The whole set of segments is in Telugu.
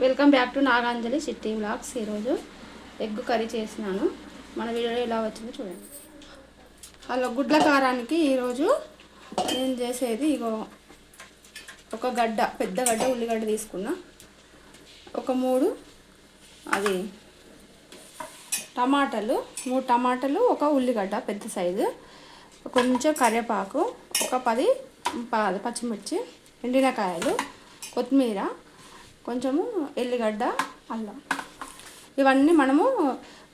Welcome back to Naganjali city blogs. ఈరోజు ఎగ్ కర్రీ చేసినాను. మన వీడియో ఎలా వచ్చిందో చూడండి. హలో గుడ్ల కారానికి ఈరోజు నేను చేసేది ఇగో ఒక గడ్డ పెద్ద గడ్డ ఉల్లిగడ్డ తీసుకున్నా. ఒక మూడు అది టమాటాలు మూడు టమాటాలు ఒక ఉల్లిగడ్డ పెద్ద సైజు కొంచెం కరివేపాకు ఒక పది ప- పచ్చిమిర్చి ఎండినకాయలు కొత్తిమీర కొంచెము ఎల్లిగడ్డ అల్లం. ఇవన్నీ మనము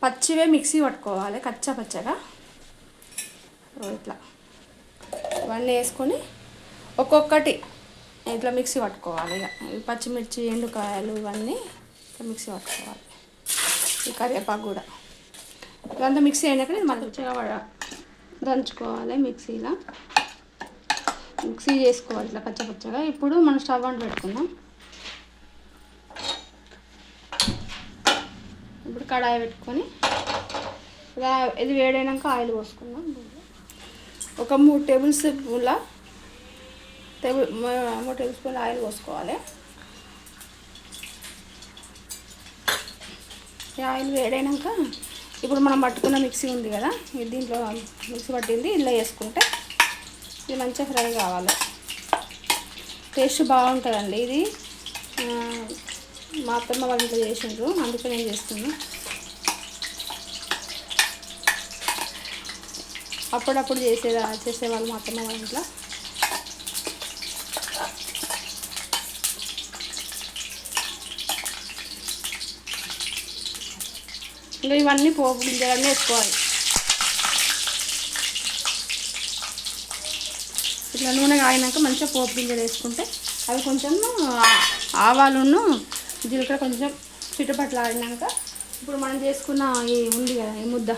పచ్చివే మిక్సీ పట్టుకోవాలి కచ్చా పచ్చగా. ఇట్లా. ఇవన్నీ వేసుకొని ఒక్కొక్కటి ఇట్లా మిక్సీ పట్టుకోవాలి ఇక. ఈ పచ్చిమిర్చి ఎండుకాయలు ఇవన్నీ ఇట్లా మిక్సీ పట్టుకోవాలి. ఈ కరివేపాకు కూడా. ఇదంతా మిక్సీ అయినాక నేను మళ్ళీ రుచిగా దంచుకోవాలి మిక్సీలో. మిక్సీ చేసుకోవాలి ఇట్లా పచ్చపచ్చగా ఇప్పుడు మనం స్టవ్ అంటు పెట్టుకుందాం. ఇప్పుడు కడాయి పెట్టుకొని ఇలా ఇది వేడైనాక ఆయిల్ పోసుకుందాం. ఒక మూడు టేబుల్ స్పూన్ల టేబుల్ మూడు టేబుల్ స్పూన్ల ఆయిల్ పోసుకోవాలి. ఆయిల్ వేడైనాక ఇప్పుడు మనం పట్టుకున్న మిక్సీ ఉంది కదా ఇది దీంట్లో మిక్సీ పట్టింది ఇలా వేసుకుంటే ఇది మంచిగా ఫ్రై కావాలి. టేస్ట్ బాగుంటుందండి ఇది. మా అత్తమ్మ వాళ్ళు ఇంట్లో చేసిండ్రు అందుకే నేను చేస్తున్నాను అప్పుడప్పుడు చేసేదా చేసేవాళ్ళు మా అత్తమ్మ వాళ్ళ ఇంట్లో. ఇంకా ఇవన్నీ పోపు గింజలన్నీ వేసుకోవాలి. ఇట్లా నూనె కాగినాక మంచిగా పోపు గింజలు వేసుకుంటే అవి కొంచెం ఆవాలును జీలకర్ర కొంచెం చిట్టుపట్లు ఆడినాక ఇప్పుడు మనం చేసుకున్న ఈ ఉంది కదా ఈ ముద్ద.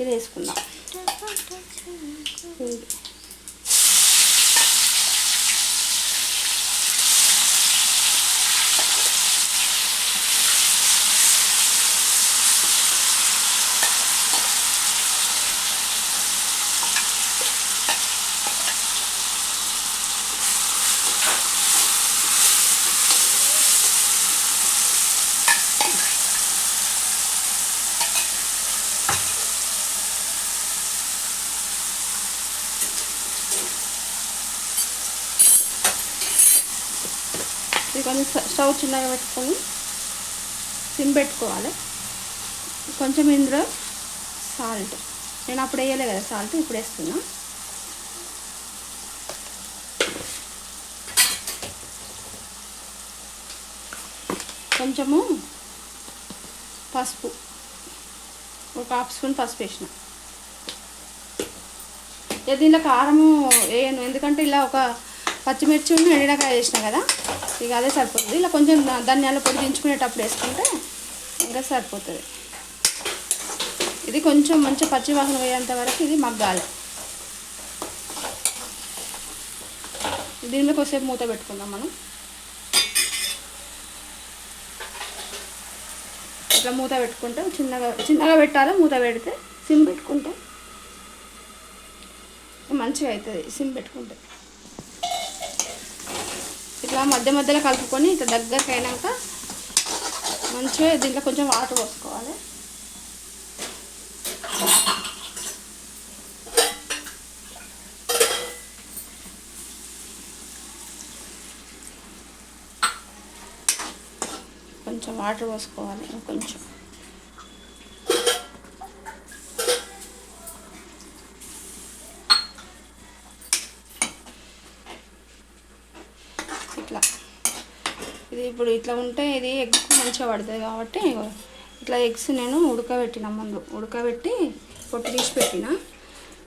ఇది వేసుకుందాం. కొంచెం స్టవ్ చిన్నగా పెట్టుకొని సిమ్ పెట్టుకోవాలి. కొంచెం ఇందులో సాల్ట్. నేను అప్పుడు వేయలే కదా సాల్ట్ ఇప్పుడు వేస్తున్నా. కొంచెము పసుపు. ఒక హాఫ్ స్పూన్ పసుపు వేసిన. దీనిలో దీంట్లో కారము వేయను. ఎందుకంటే ఇలా ఒక పచ్చిమిర్చి ఉన్న ఎండినకాయ వేసిన కదా? ఇక అదే సరిపోతుంది. ఇలా కొంచెం ధనియాల పొడి దించుకునేటప్పుడు వేసుకుంటే ఇంకా సరిపోతుంది. ఇది కొంచెం మంచి పచ్చి వాసన పోయేంత వరకు ఇది మగ్గాలి. దీని మీద కొద్దిసేపు మూత పెట్టుకుందాం మనం. ఇట్లా మూత పెట్టుకుంటే చిన్నగా చిన్నగా పెట్టాలి? మూత పెడితే సిమ్ పెట్టుకుంటే మంచిగా అవుతుంది. సిమ్ పెట్టుకుంటే. ఇట్లా మధ్య మధ్యలో కలుపుకొని ఇట్లా దగ్గరికి అయినాక మంచిగా దీంట్లో కొంచెం వాటర్ పోసుకోవాలి. కొంచెం వాటర్ పోసుకోవాలి కొంచెం ఇట్లా ఇది ఇప్పుడు ఇట్లా ఉంటే ఇది ఎగ్ మంచిగా పడుతుంది కాబట్టి ఇట్లా ఎగ్స్ నేను ఉడకబెట్టిన ముందు. ఉడకబెట్టి పొట్టు తీసి పెట్టిన.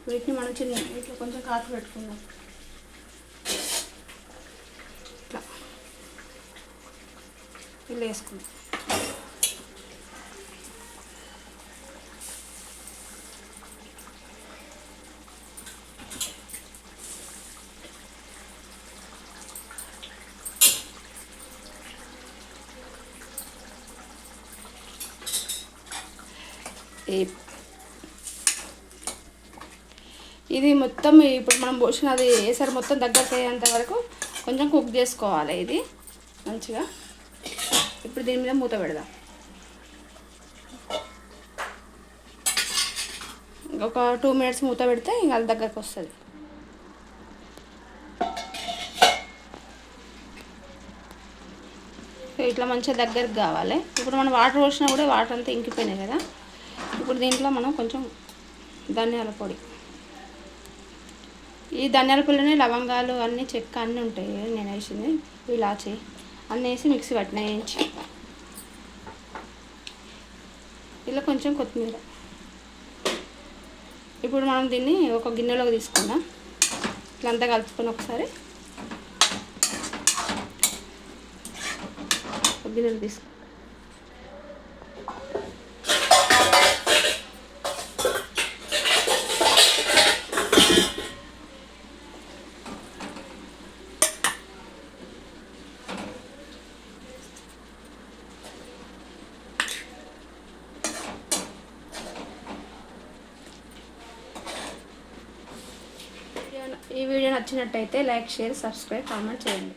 వీటిని మనం చిన్న ఇట్లా కొంచెం కాకు పెట్టుకుందాం. ఇట్లా. ఇల్లు వేసుకుందాం. ఇది మొత్తం ఇప్పుడు మనం పోసిన అది వేసారి మొత్తం దగ్గరికి అయ్యేంత వరకు కొంచెం కుక్ చేసుకోవాలి ఇది. మంచిగా. ఇప్పుడు దీని మీద మూత పెడదాం. ఒక టూ మినిట్స్ మూత పెడితే ఇంకా అది దగ్గరకు వస్తుంది. ఇట్లా మంచిగా దగ్గరకు కావాలి. ఇప్పుడు మనం వాటర్ పోసినా కూడా వాటర్ అంతా ఇంకిపోయినాయి కదా. ఇప్పుడు దీంట్లో మనం కొంచెం ధనియాల పొడి. ఈ ధనియాల పొడిలోనే లవంగాలు అన్నీ చెక్క అన్నీ ఉంటాయి. నేను వేసింది ఇలాచి అన్నీ వేసి మిక్సీ పట్టిన వేయించి. ఇలా కొంచెం కొత్తిమీర. ఇప్పుడు మనం దీన్ని ఒక గిన్నెలోకి తీసుకుందాం. ఇట్లంతా అంతా కలుపుకొని ఒకసారి ఒక గిన్నెలు తీసుకుందాం. ఈ వీడియో నచ్చినట్టయితే లైక్ షేర్ సబ్స్క్రైబ్ కామెంట్ చేయండి.